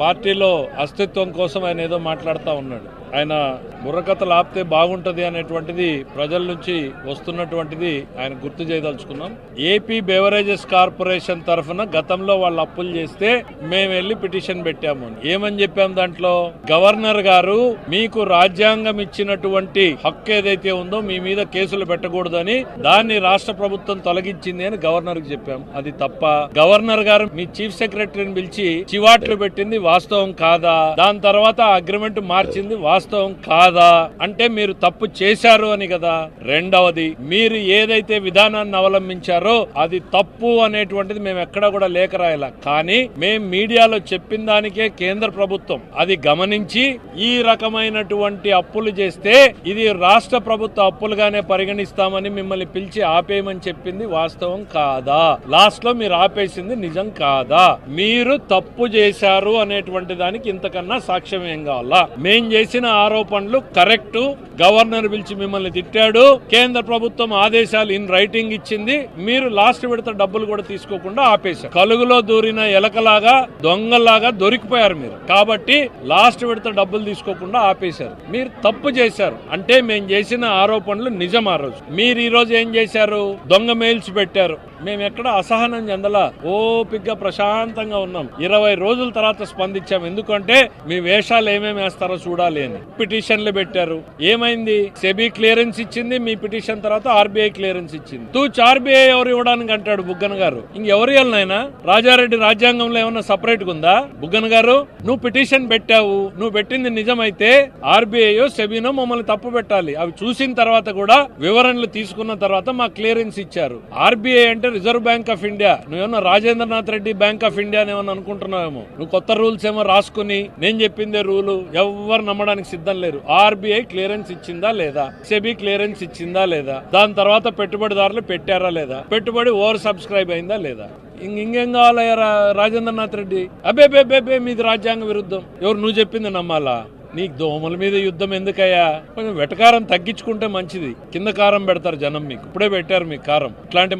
పార్టీలో అస్తిత్వం కోసం ఆయన ఏదో మాట్లాడుతూ ఉన్నాడు. ఆయన బుర్రకథలు ఆపితే బాగుంటది అనేటువంటిది ప్రజల నుంచి వస్తున్నటువంటిది ఆయన గుర్తు చేయదలుచుకున్నాం. ఏపీ బెవరేజెస్ కార్పొరేషన్ తరఫున గతంలో వాళ్ళు అప్పులు చేస్తే మేము వెళ్ళి పిటిషన్ పెట్టాము. అని. ఏమని చెప్పాం దాంట్లో? గవర్నర్ గారు మీకు రాజ్యాంగం ఇచ్చినటువంటి హక్కు ఏదైతే ఉందో మీ మీద కేసులు పెట్టకూడదని దాన్ని రాష్ట్ర ప్రభుత్వం తొలగించింది అని గవర్నర్కి చెప్పాం. అది తప్ప గవర్నర్ గారు మీ చీఫ్ సెక్రటరీని పిలిచి చివాట్లు పెట్టింది వాస్తవం కాదా? దాని తర్వాత అగ్రిమెంట్ మార్చింది వాస్తవం వాస్తవం కాదా? అంటే మీరు తప్పు చేశారు అని కదా? రెండవది మీరు ఏదైతే విధానాన్ని అవలంబించారో అది తప్పు అనేటువంటిది మేము ఎక్కడా కూడా లేఖ రాయాల. కానీ మేము మీడియాలో చెప్పిన దానికే కేంద్ర ప్రభుత్వం. అది గమనించి ఈ రకమైనటువంటి అప్పులు చేస్తే ఇది రాష్ట్ర ప్రభుత్వ అప్పులుగానే పరిగణిస్తామని మిమ్మల్ని పిలిచి ఆపేయమని చెప్పింది వాస్తవం కాదా? లాస్ట్లో మీరు ఆపేసింది నిజం కాదా? మీరు తప్పు చేశారు అనేటువంటి దానికి ఇంతకన్నా సాక్ష్యం ఏం కావాలా? మేం చేసిన ఆరోపణలు కరెక్ట్. గవర్నర్ పిలిచి మిమ్మల్ని తిట్టాడు. కేంద్ర ప్రభుత్వం ఆదేశాలు ఇన్ రైటింగ్ ఇచ్చింది. మీరు లాస్ట్ విడత డబ్బులు కూడా తీసుకోకుండా ఆపేశారు. కలుగులో దూరిన ఎలకలాగా దొంగలాగా దొరికిపోయారు మీరు. కాబట్టి లాస్ట్ విడత డబ్బులు తీసుకోకుండా ఆపేశారు. మీరు తప్పు చేశారు. అంటే మేము చేసిన ఆరోపణలు నిజం ఆ రోజు? మీరు ఈ రోజు ఏం చేశారు? దొంగ మెయిల్స్ పెట్టారు. మేము ఎక్కడ అసహనం చెందలా? ఓపిగ్గా ప్రశాంతంగా ఉన్నాం. ఇరవై రోజుల తర్వాత స్పందించాం. ఎందుకంటే మీ వేషాలు ఏమేమి వేస్తారో చూడాలి అని. పిటిషన్లు పెట్టారు. ఏమైంది? సెబీ క్లియరెన్స్ ఇచ్చింది మీ పిటిషన్ తర్వాత ఆర్బీఐ క్లియరెన్స్ ఇచ్చింది. తూచ్ ఆర్బీఐ ఎవరు ఇవ్వడానికి అంటాడు బుగ్గన గారు? ఇంకెవరు వెళ్ళినైనా రాజారెడ్డి రాజ్యాంగంలో ఏమన్నా సపరేట్గా ఉందా? బుగ్గన గారు నువ్వు పిటిషన్ పెట్టావు. నువ్వు పెట్టింది నిజమైతే ఆర్బీఐ సెబీనో మమ్మల్ని తప్పు పెట్టాలి. అవి చూసిన తర్వాత కూడా వివరణలు తీసుకున్న తర్వాత మాకు క్లియరెన్స్ ఇచ్చారు. ఆర్బీఐ అంటే రిజర్వ్ బ్యాంక్ ఆఫ్ ఇండియా. నువ్వేమన్నా Rajendranath Reddy bank of India అని ఏమన్నా అనుకుంటున్నావేమో? నువ్వు కొత్త రూల్స్ ఏమో రాసుకుని నేను చెప్పిందే రూలు ఎవరు నమ్మడానికి సిద్ధం లేరు. ఆర్బీఐ క్లియరెన్స్ ఇచ్చిందా లేదా? సెబీ క్లియరెన్స్ ఇచ్చిందా లేదా? దాని తర్వాత పెట్టుబడిదారులు పెట్టారా లేదా? పెట్టుబడి ఓవర్ సబ్స్క్రైబ్ అయిందా లేదా? ఇంకేం కావాలయ్యా రా- రాజేంద్రనాథ్ రెడ్డి అబే బే బే బే మీది రాజ్యాంగ విరుద్ధం. ఎవరు నువ్వు చెప్పింది నమ్మాలా? నీకు దోమల మీద యుద్ధం ఎందుకయ్యా? కొంచెం వెటకారం తగ్గించుకుంటే మంచిది. కింద కారం పెడతారు జనం మీకు. ఇప్పుడే పెట్టారు మీకు కారం. ఇట్లాంటి